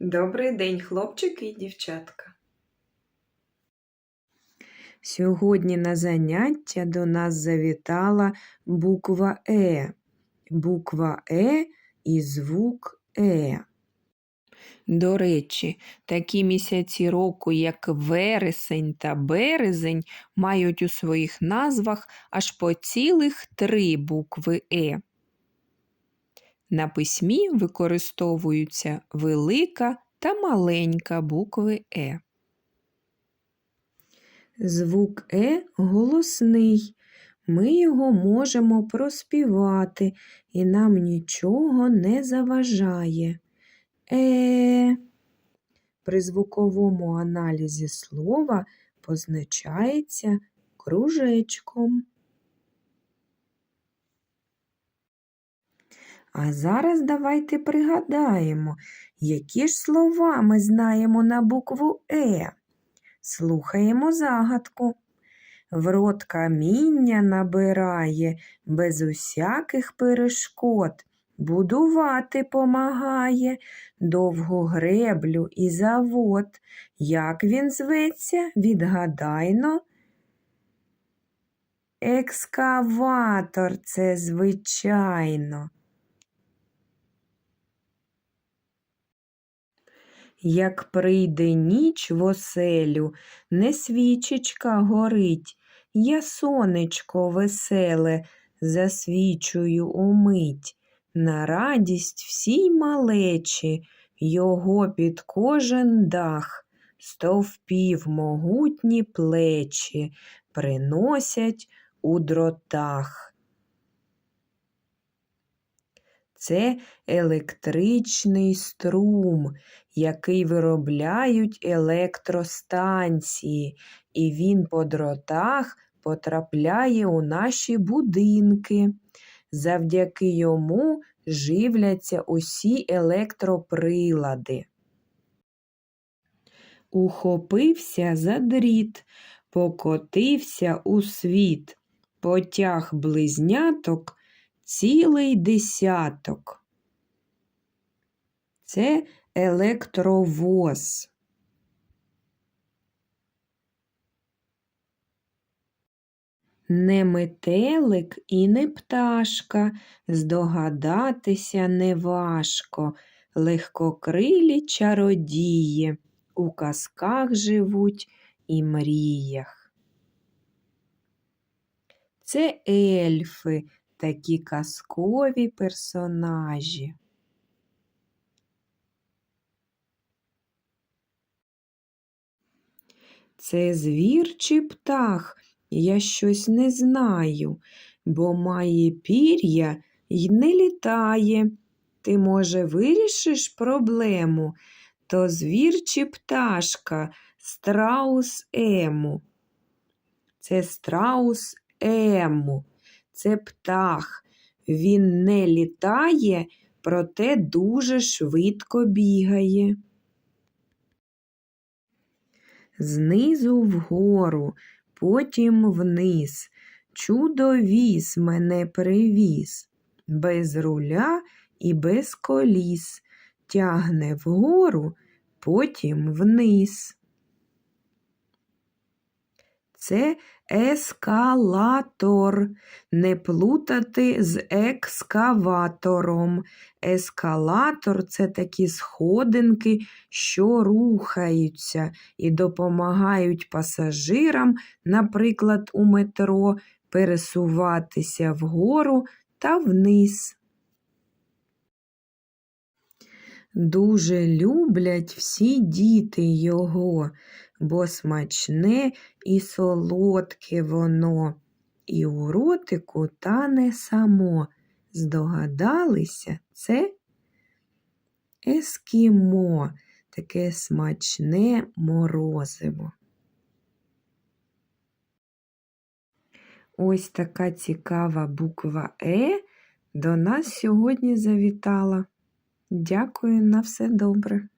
Добрий день, хлопчики і дівчатка. Сьогодні на заняття до нас завітала буква Е. Буква Е і звук Е. До речі, такі місяці року, як вересень та березень, мають у своїх назвах аж по цілих три букви Е. На письмі використовуються велика та маленька букви Е. Звук Е голосний. Ми його можемо проспівати, і нам нічого не заважає. Е. При звуковому аналізі слова позначається кружечком. А зараз давайте пригадаємо, які ж слова ми знаємо на букву Е. Слухаємо загадку. В рот каміння набирає, без усяких перешкод. Будувати помагає, довгу греблю і завод. Як він зветься, відгадайно. Екскаватор це звичайно. Як прийде ніч в оселю, не свічечка горить, я сонечко веселе засвічую умить. На радість всій малечі, його під кожен дах, стовпів могутні плечі приносять у дротах. Це електричний струм, який виробляють електростанції, і він по дротах потрапляє у наші будинки. Завдяки йому живляться усі електроприлади. Ухопився за дріт, покотився у світ, потяг близняток цілий десяток. Це електровоз. Не метелик і не пташка, здогадатися неважко, легкокрилі чародії у казках живуть і мріях. Це ельфи, такі казкові персонажі. Це звір чи птах, я щось не знаю, бо має пір'я й не літає. Ти, може, вирішиш проблему, то звір чи пташка, страус ему. Це страус ему, це птах. Він не літає, проте дуже швидко бігає. Знизу вгору, потім вниз. Чудовіз мене привіз, без руля і без коліс, тягне вгору, потім вниз. Це ескалатор, не плутати з екскаватором. Ескалатор це такі сходинки, що рухаються і допомагають пасажирам, наприклад, у метро, пересуватися вгору та вниз. Дуже люблять всі діти його, бо смачне і солодке воно, і у ротику тане само. Здогадалися, це ескімо, таке смачне морозиво. Ось така цікава буква Е до нас сьогодні завітала. Дякую на все добре.